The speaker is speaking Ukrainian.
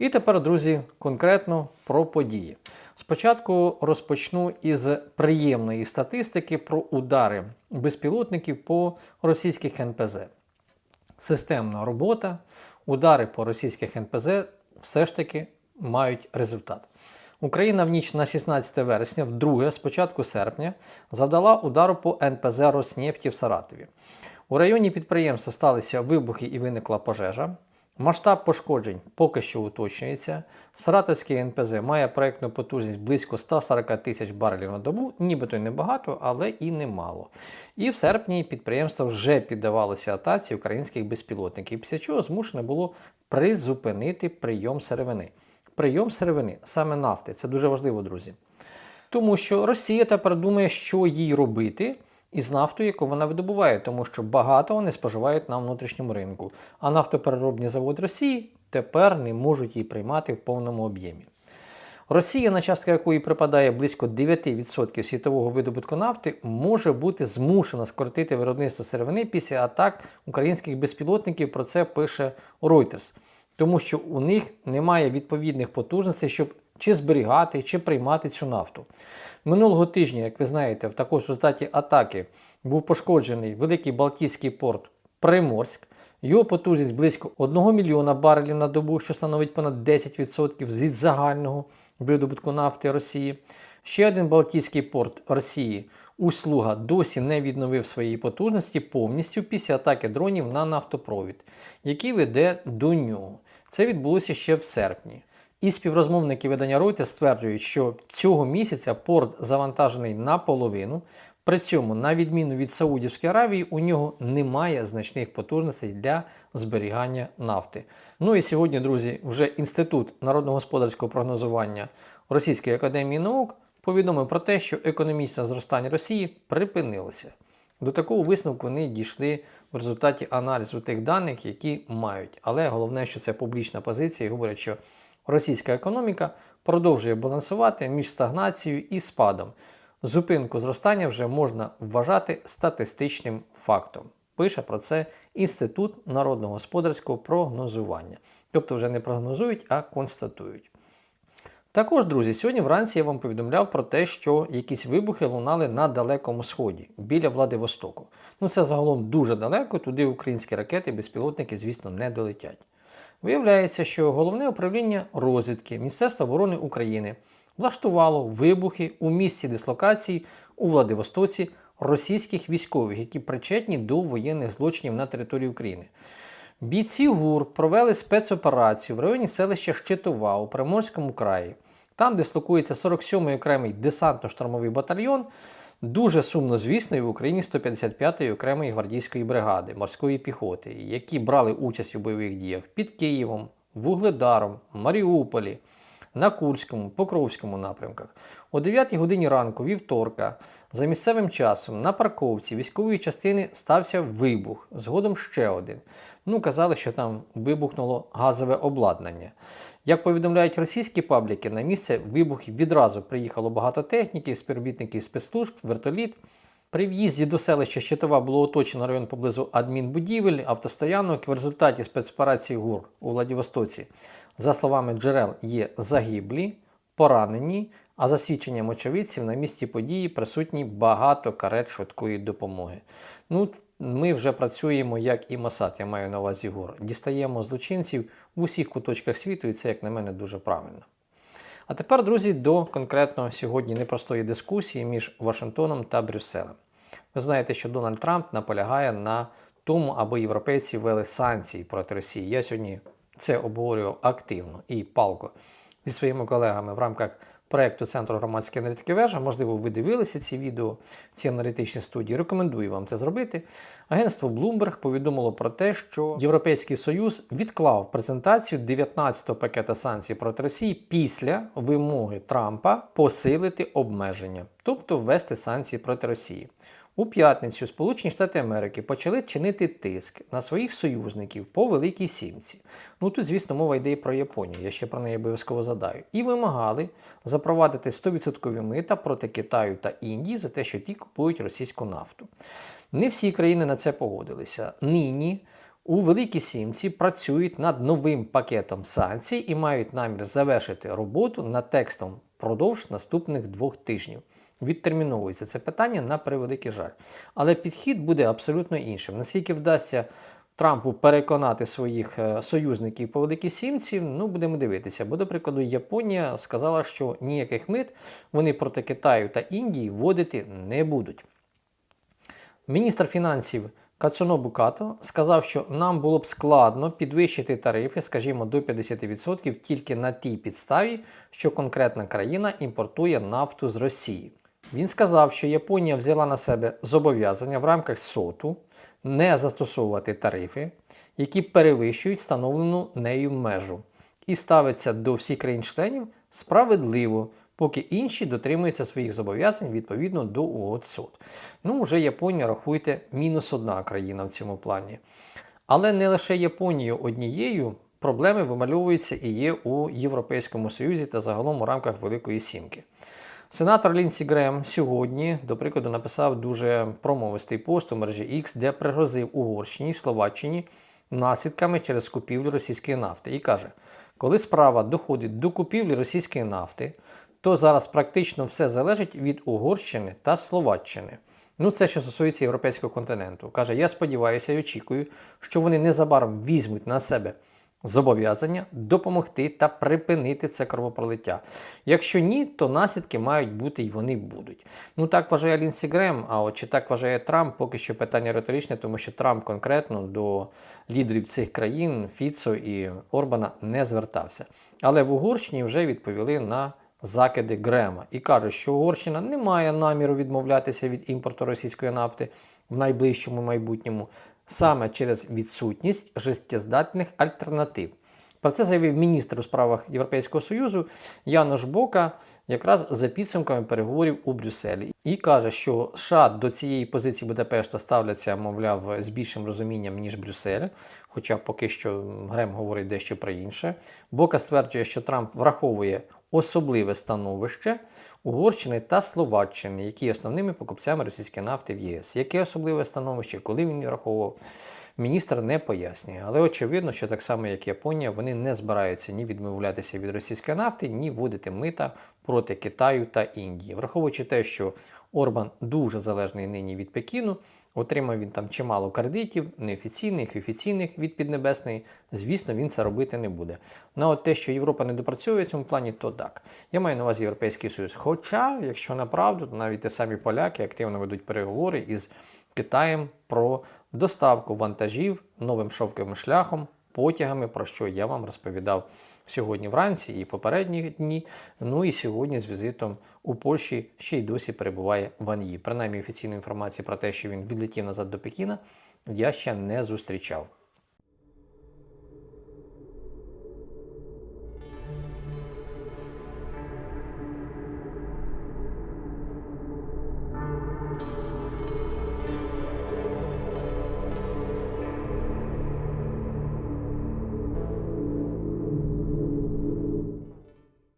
І тепер, друзі, конкретно про події. Спочатку розпочну із приємної статистики про удари безпілотників по російських НПЗ. Системна робота, удари по російських НПЗ все ж таки мають результат. Україна в ніч на 16 вересня, вдруге, з початку серпня, завдала удару по НПЗ Роснефті в Саратові. У районі підприємства сталися вибухи і виникла пожежа. Масштаб пошкоджень поки що уточнюється. Саратовський НПЗ має проєктну потужність близько 140 тисяч барелів на добу, нібито й небагато, але і немало. І в серпні підприємство вже піддавалося атаці українських безпілотників, після чого змушене було призупинити прийом сировини. Прийом сировини, саме нафти, це дуже важливо, друзі. Тому що Росія тепер думає, що їй робити із нафтою, яку вона видобуває, тому що багато вони споживають на внутрішньому ринку. А нафтопереробні заводи Росії тепер не можуть її приймати в повному об'ємі. Росія, на частку якої припадає близько 9% світового видобутку нафти, може бути змушена скоротити виробництво сировини після атак українських безпілотників. Про це пише Reuters. Тому що у них немає відповідних потужностей, щоб чи зберігати, чи приймати цю нафту. Минулого тижня, як ви знаєте, в також в результаті атаки був пошкоджений великий Балтійський порт Приморськ. Його потужність близько 1 мільйона барелів на добу, що становить понад 10% від загального видобутку нафти Росії. Ще один Балтійський порт Росії Услуга досі не відновив своєї потужності повністю після атаки дронів на нафтопровід, який веде до нього. Це відбулося ще в серпні. І співрозмовники видання Reuters стверджують, що цього місяця порт завантажений наполовину. При цьому, на відміну від Саудівської Аравії, у нього немає значних потужностей для зберігання нафти. Ну і сьогодні, друзі, вже Інститут народно-господарського прогнозування Російської академії наук повідомив про те, що економічне зростання Росії припинилося. До такого висновку вони дійшли в результаті аналізу тих даних, які мають. Але головне, що це публічна позиція, і говорять, що російська економіка продовжує балансувати між стагнацією і спадом. Зупинку зростання вже можна вважати статистичним фактом. Пише про це Інститут народно-господарського прогнозування. Тобто вже не прогнозують, а констатують. Також, друзі, сьогодні вранці я вам повідомляв про те, що якісь вибухи лунали на Далекому Сході, біля Владивостоку. Ну це загалом дуже далеко, туди українські ракети, безпілотники, звісно, не долетять. Виявляється, що головне управління розвідки Міністерства оборони України влаштувало вибухи у місці дислокації у Владивостоці російських військових, які причетні до воєнних злочинів на території України. Бійці ГУР провели спецоперацію в районі селища Щитова у Приморському краї. Там дислокується 47-й окремий десантно-штурмовий батальйон, дуже сумно звісної в Україні 155-ї окремої гвардійської бригади морської піхоти, які брали участь у бойових діях під Києвом, Вугледаром, Маріуполі, на Курському, Покровському напрямках. О 9 годині ранку, вівторка, за місцевим часом на парковці військової частини стався вибух, згодом ще один. Ну, казали, що там вибухнуло газове обладнання. Як повідомляють російські пабліки, на місце вибухів відразу приїхало багато техніків, співробітників спецслужб, вертоліт. При в'їзді до селища Щитова було оточено район поблизу адмінбудівель, автостоянок. В результаті спецоперації ГУР у Владивостоці, за словами джерел, є загиблі, поранені, а за свідченням очевидців на місці події присутні багато карет швидкої допомоги. Ну, ми вже працюємо як і Масад, я маю на увазі ГУР. Дістаємо злочинців в усіх куточках світу, і це, як на мене, дуже правильно. А тепер, друзі, до конкретно сьогодні непростої дискусії між Вашингтоном та Брюсселем. Ви знаєте, що Дональд Трамп наполягає на тому, аби європейці ввели санкції проти Росії. Я сьогодні це обговорював активно і палко зі своїми колегами в рамках проєкту Центру громадської аналітики вежа. Можливо, ви дивилися ці відео, ці аналітичні студії. Рекомендую вам це зробити. Агентство Bloomberg повідомило про те, що Європейський Союз відклав презентацію 19-го пакета санкцій проти Росії після вимоги Трампа посилити обмеження, тобто ввести санкції проти Росії. У п'ятницю Сполучені Штати Америки почали чинити тиск на своїх союзників по Великій Сімці. Ну тут, звісно, мова йде і про Японію, я ще про неї обов'язково задаю. І вимагали запровадити 100% мита проти Китаю та Індії за те, що ті купують російську нафту. Не всі країни на це погодилися. Нині у Великій Сімці працюють над новим пакетом санкцій і мають намір завершити роботу над текстом впродовж наступних двох тижнів. Відтерміновується це питання на превеликий жаль. Але підхід буде абсолютно іншим. Наскільки вдасться Трампу переконати своїх е, союзників по Великій Сімці, ну будемо дивитися. Бо, до прикладу, Японія сказала, що ніяких мит вони проти Китаю та Індії вводити не будуть. Міністр фінансів Кацунобу Като сказав, що нам було б складно підвищити тарифи, скажімо, до 50% тільки на тій підставі, що конкретна країна імпортує нафту з Росії. Він сказав, що Японія взяла на себе зобов'язання в рамках СОТу не застосовувати тарифи, які перевищують встановлену нею межу, і ставиться до всіх країн-членів справедливо, поки інші дотримуються своїх зобов'язань відповідно до угод СОТ. Ну, вже Японія, рахуйте, мінус одна країна в цьому плані. Але не лише Японією однією проблеми вимальовуються і є у Європейському Союзі та загалом у рамках Великої Сімки. Сенатор Лінсі Грем сьогодні, до прикладу, написав дуже промовистий пост у мережі X, де пригрозив Угорщині і Словаччині наслідками через купівлю російської нафти. І каже, коли справа доходить до купівлі російської нафти, то зараз практично все залежить від Угорщини та Словаччини. Ну, це що стосується європейського континенту. Каже, я сподіваюся і очікую, що вони незабаром візьмуть на себе зобов'язання допомогти та припинити це кровопролиття. Якщо ні, то наслідки мають бути і вони будуть. Ну так вважає Лінсі Грем, а от чи так вважає Трамп, поки що питання риторичне, тому що Трамп конкретно до лідерів цих країн Фіцо і Орбана не звертався. Але в Угорщині вже відповіли на закиди Грема і кажуть, що Угорщина не має наміру відмовлятися від імпорту російської нафти в найближчому майбутньому саме через відсутність життєздатних альтернатив. Про це заявив міністр у справах Європейського Союзу Янош Бока якраз за підсумками переговорів у Брюсселі. І каже, що США до цієї позиції Будапешта ставляться, мовляв, з більшим розумінням, ніж Брюссель, хоча поки що Грем говорить дещо про інше. Бока стверджує, що Трамп враховує особливе становище. Угорщини та Словаччини, які є основними покупцями російської нафти в ЄС. Яке особливе становище, коли він враховував, міністр не пояснює. Але очевидно, що так само, як Японія, вони не збираються ні відмовлятися від російської нафти, ні вводити мита проти Китаю та Індії. Враховуючи те, що Орбан дуже залежний нині від Пекіну, Отримав він там чимало кредитів, неофіційних, офіційних від Піднебесної. Звісно, він це робити не буде. Ну от те, що Європа не допрацьовує в цьому плані, то так. Я маю на увазі Європейський Союз. Хоча, якщо направду, то навіть ті самі поляки активно ведуть переговори із Китаєм про доставку вантажів новим шовковим шляхом, потягами, про що я вам розповідав сьогодні вранці і попередні дні. Ну і сьогодні з візитом у Польщі ще й досі перебуває Ван Ї. Принаймні офіційної інформації про те, що він відлетів назад до Пекіна, я ще не зустрічав.